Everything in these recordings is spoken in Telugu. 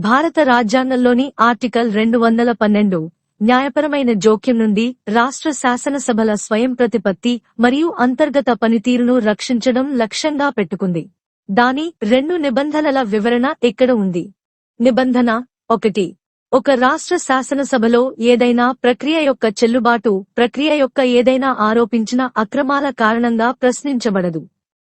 భారత రాజ్యాంగంలోని ఆర్టికల్ రెండు వందల పన్నెండు న్యాయపరమైన జోక్యం నుండి రాష్ట్ర శాసనసభల స్వయం ప్రతిపత్తి మరియు అంతర్గత పనితీరును రక్షించడం లక్ష్యంగా పెట్టుకుంది. దాని రెండు నిబంధనల వివరణ ఇక్కడ ఉంది? నిబంధన ఒకటి. ఒక రాష్ట్ర శాసనసభలో ఏదైనా ప్రక్రియ యొక్క చెల్లుబాటు ప్రక్రియ యొక్క ఏదైనా ఆరోపించిన అక్రమాల కారణంగా ప్రశ్నించబడదు.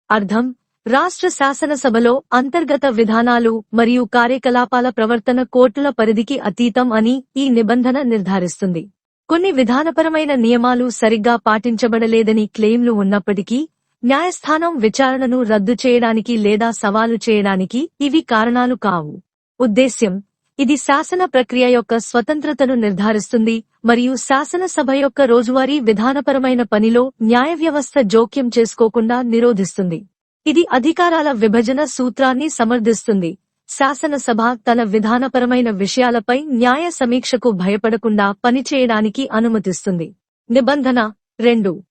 అర్థం రాష్ట్ర శాసనసభలో అంతర్గత విధానాలు మరియు కార్యకలాపాల ప్రవర్తన కోర్టుల పరిధికి అతీతం అని ఈ నిబంధన నిర్ధారిస్తుంది. కొన్ని విధానపరమైన నియమాలు సరిగ్గా పాటించబడలేదని క్లెయిమ్లు ఉన్నప్పటికీ న్యాయస్థానం విచారణను రద్దు చేయడానికి లేదా సవాలు చేయడానికి ఇవి కారణాలు కావు. ఉద్దేశ్యం ఇది శాసన ప్రక్రియ యొక్క స్వతంత్రతను నిర్ధారిస్తుంది మరియు శాసనసభ యొక్క రోజువారీ విధానపరమైన పనిలో న్యాయ వ్యవస్థ జోక్యం చేసుకోకుండా నిరోధిస్తుంది. ఇది అధికారాల విభజన సూత్రాన్ని సమర్థిస్తుంది. శాసనసభ తన విధానపరమైన విషయాలపై న్యాయ సమీక్షకు భయపడకుండా పనిచేయడానికి అనుమతిస్తుంది. నిబంధన రెండు.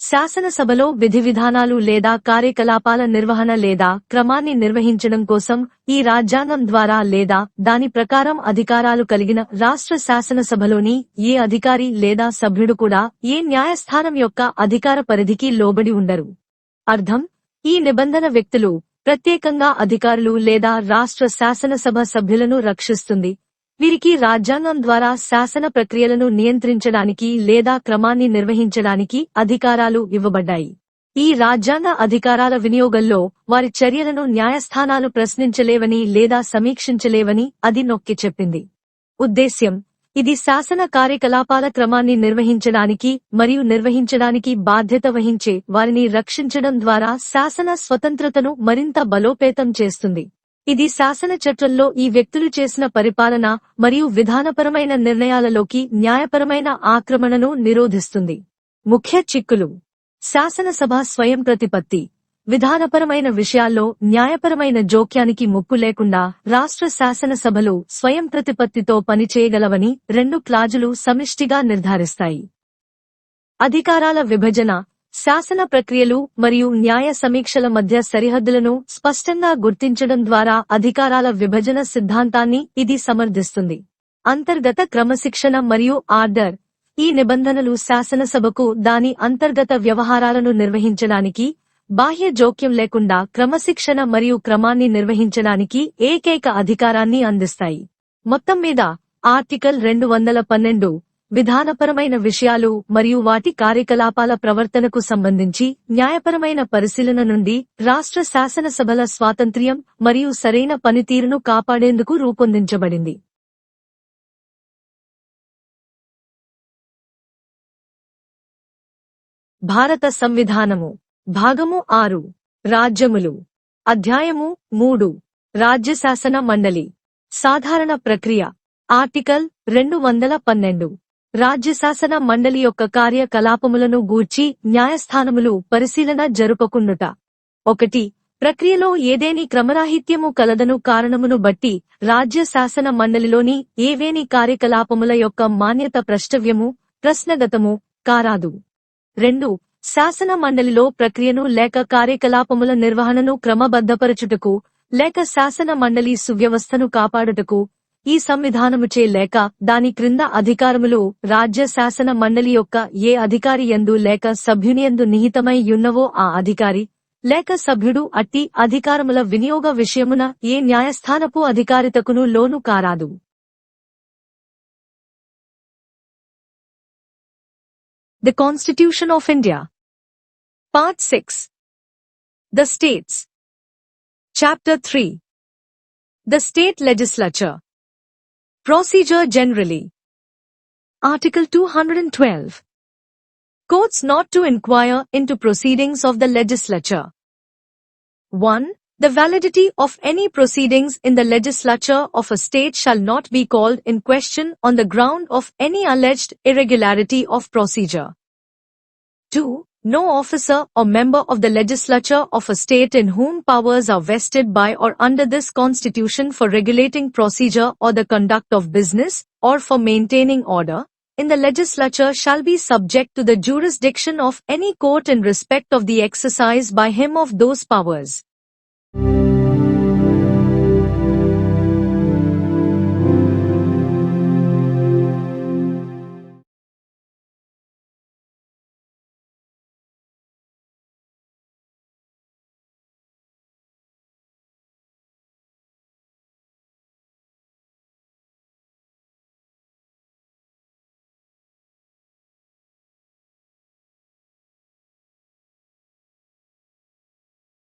శాసనసభలో విధి విధానాలు లేదా కార్యకలాపాల నిర్వహణ లేదా క్రమాన్ని నిర్వహించడం కోసం ఈ రాజ్యాంగం ద్వారా లేదా దాని ప్రకారం అధికారాలు కలిగిన రాష్ట్ర శాసనసభలోని ఏ అధికారి లేదా సభ్యుడు కూడా ఏ న్యాయస్థానం యొక్క అధికార పరిధికి లోబడి ఉండరు. అర్థం? ఈ నిబంధన వ్యక్తులు ప్రత్యేకంగా అధికారులు లేదా రాష్ట్ర శాసనసభ సభ్యులను రక్షిస్తుంది. వీరికి రాజ్యాంగం ద్వారా శాసన ప్రక్రియలను నియంత్రించడానికి లేదా క్రమాన్ని నిర్వహించడానికి అధికారాలు ఇవ్వబడ్డాయి. ఈ రాజ్యాంగ అధికారాల వినియోగంలో వారి చర్యలను న్యాయస్థానాలు ప్రశ్నించలేవని లేదా సమీక్షించలేవని అది నొక్కి చెప్పింది. ఉద్దేశ్యం ఇది శాసన కార్యకలాపాల క్రమాన్ని నిర్వహించడానికి మరియు నిర్వహించడానికి బాధ్యత వహించే వారిని రక్షించడం ద్వారా శాసన స్వతంత్రతను మరింత బలోపేతం చేస్తుంది. ఇది శాసన చట్టంలో ఈ వ్యక్తులు చేసిన పరిపాలన మరియు విధానపరమైన నిర్ణయాలలోకి న్యాయపరమైన ఆక్రమణను నిరోధిస్తుంది. ముఖ్య చిక్కులు. శాసనసభ స్వయం ప్రతిపత్తి. విధానపరమైన విషయాల్లో న్యాయపరమైన జోక్యానికి ముప్పు లేకుండా రాష్ట్ర శాసనసభలు స్వయం ప్రతిపత్తితో పనిచేయగలవని రెండు క్లాజులు సమిష్టిగా నిర్ధారిస్తాయి. అధికారాల విభజన శాసన ప్రక్రియలు మరియు న్యాయ సమీక్షల మధ్య సరిహద్దులను స్పష్టంగా గుర్తించడం ద్వారా అధికారాల విభజన సిద్ధాంతాన్ని ఇది సమర్థిస్తుంది. అంతర్గత క్రమశిక్షణ మరియు ఆర్డర్ ఈ నిబంధనలు శాసనసభకు దాని అంతర్గత వ్యవహారాలను నిర్వహించడానికి బాహ్య జోక్యం లేకుండా క్రమశిక్షణ మరియు క్రమాన్ని నిర్వహించడానికి ఏకైక అధికారాన్ని అందిస్తాయి. మొత్తం మీద ఆర్టికల్ రెండు వందల పన్నెండు విధానపరమైన విషయాలు మరియు వాటి కార్యకలాపాల ప్రవర్తనకు సంబంధించి న్యాయపరమైన పరిశీలన నుండి రాష్ట్ర శాసనసభల స్వాతంత్ర్యం మరియు సరైన పనితీరును కాపాడేందుకు రూపొందించబడింది. భారత సంవిధానము భాగము ఆరు. రాజ్యములు. అధ్యాయము మూడు. రాజ్యశాసన మండలి. సాధారణ ప్రక్రియ. ఆర్టికల్ రెండు వందల పన్నెండు. రాజ్యశాసన మండలి యొక్క కార్యకలాపములను గూర్చి న్యాయస్థానములు పరిశీలన జరుపకుండుట. ఒకటి. ప్రక్రియలో ఏదేని క్రమరాహిత్యము కలదను కారణమును బట్టి రాజ్య శాసన మండలిలోని ఏవేని కార్యకలాపముల యొక్క మాన్యత ప్రష్టవ్యము ప్రశ్నగతము కారాదు. రెండు. శాసన మండలిలో ప్రక్రియను లేక కార్యకలాపముల నిర్వహణను క్రమబద్ధపరచుటకు లేక శాసన మండలి సువ్యవస్థను కాపాడుటకు ఈ సంవిధానముచే లేక దాని క్రింద అధికారములు రాజ్య శాసన మండలి యొక్క ఏ అధికారి ఎందు లేక సభ్యునియందు నిహితమై యున్నవో ఆ అధికారి లేక సభ్యుడు అట్టి అధికారముల వినియోగ విషయమున ఏ న్యాయస్థానపు అధికారితకును లోను కారాదు. The Constitution of India Part 6 The States Chapter 3 The State Legislature Procedure Generally Article 212 Courts not to inquire into proceedings of the legislature. 1. The validity of any proceedings in the legislature of a state shall not be called in question on the ground of any alleged irregularity of procedure. 2. No officer or member of the legislature of a state in whom powers are vested by or under this constitution for regulating procedure or the conduct of business, or for maintaining order, in the legislature shall be subject to the jurisdiction of any court in respect of the exercise by him of those powers.